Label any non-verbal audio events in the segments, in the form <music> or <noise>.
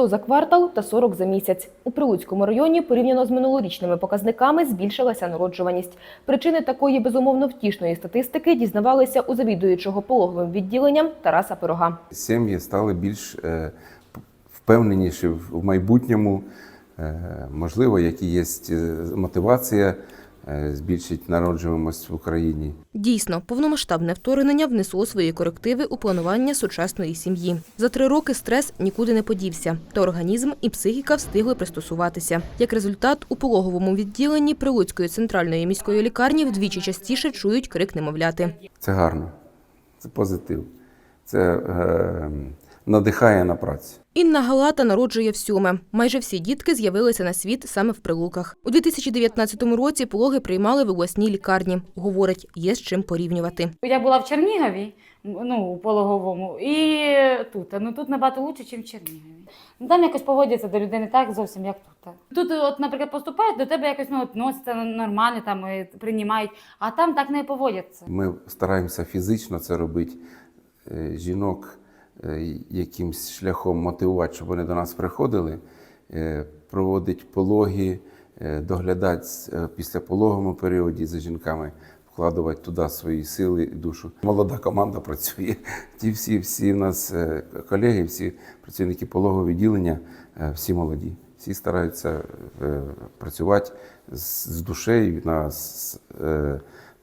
100 за квартал та 40 за місяць. У Прилуцькому районі порівняно з минулорічними показниками збільшилася народжуваність. Причини такої безумовно втішної статистики дізнавалися у завідуючого пологовим відділенням Тараса Пирога. Сім'ї стали більш е, впевненіші в майбутньому. Е, Можливо, які є е, мотивація е, збільшити народжуваність в Україні. Дійсно, повномасштабне вторгнення внесло свої корективи у планування сучасної сім'ї. За три роки стрес нікуди не подівся, та організм і психіка встигли пристосуватися. Як результат, у пологовому відділенні Прилуцької центральної міської лікарні вдвічі частіше чують крик немовляти. Це гарно, це позитив, це е, надихає на працю. Інна Галата народжує всьоме. Майже всі дітки з'явилися на світ саме в Прилуках. У 2019 році пологи приймали в обласній лікарні. Говорить, є з чим порівнювати. Я була в Чернігові, ну, у пологовому, і тут. Ну тут набагато краще, ніж в Чернігові. Ну, там якось поводяться до людей не так зовсім, як тут. Тут, от, наприклад, поступають, до тебе якось ну, относяться нормально, там, і приймають, а там так не поводяться. Ми стараємося фізично це робити, е, жінок якимсь шляхом мотивувати, щоб вони до нас приходили, е, проводити пологи, е, доглядати е, після пологовому періоді за жінками, вкладувати туди свої сили і душу. Молода команда працює. <laughs> Ті всі, всі в нас е, колеги, всі працівники пологового відділення, е, всі молоді. Всі стараються е, працювати з, душею на,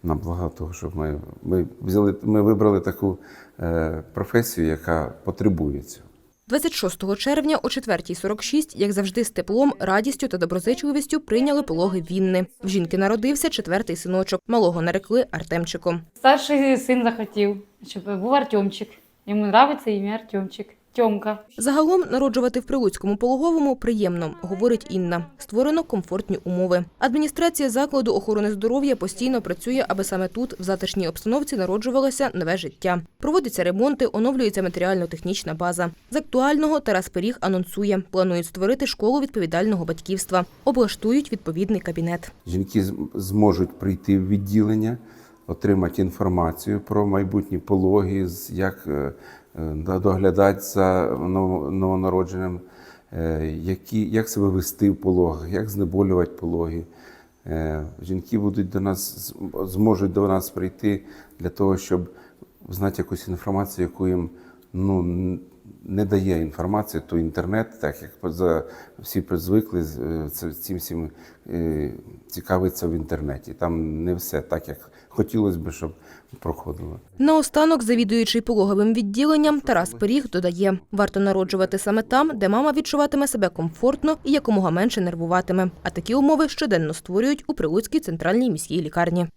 на благо того, щоб ми, ми, взяли, ми вибрали таку е, професію, яка потребує цього. 26 червня о 4.46, як завжди, з теплом, радістю та доброзичливістю прийняли пологи Вінни. В жінки народився четвертий синочок. Малого нарекли Артемчиком. Старший син захотів, щоб був Артемчик. Йому подобається ім'я Артемчик. Тьомка. Загалом народжувати в Прилуцькому пологовому приємно, говорить Інна. Створено комфортні умови. Адміністрація закладу охорони здоров'я постійно працює, аби саме тут, в затишній обстановці, народжувалося нове життя. Проводяться ремонти, оновлюється матеріально-технічна база. З актуального Тарас Пиріг анонсує, планують створити школу відповідального батьківства, облаштують відповідний кабінет. Жінки зможуть прийти в відділення, отримати інформацію про майбутні пологи, як е, е, доглядати за новонародженим, е, які, як себе вести в пологах, як знеболювати пологи. Жінки будуть до нас, зможуть до нас прийти для того, щоб знати якусь інформацію, яку їм ну, не дає інформацію, то інтернет, так як всі звикли з- е, цим всім е, цікавиться в інтернеті. Там не все так, як хотілося б, щоб проходило. Наостанок, завідуючий пологовим відділенням, Тарас Пиріг додає, варто народжувати саме там, де мама відчуватиме себе комфортно і якомога менше нервуватиме. А такі умови щоденно створюють у Прилуцькій центральній міській лікарні.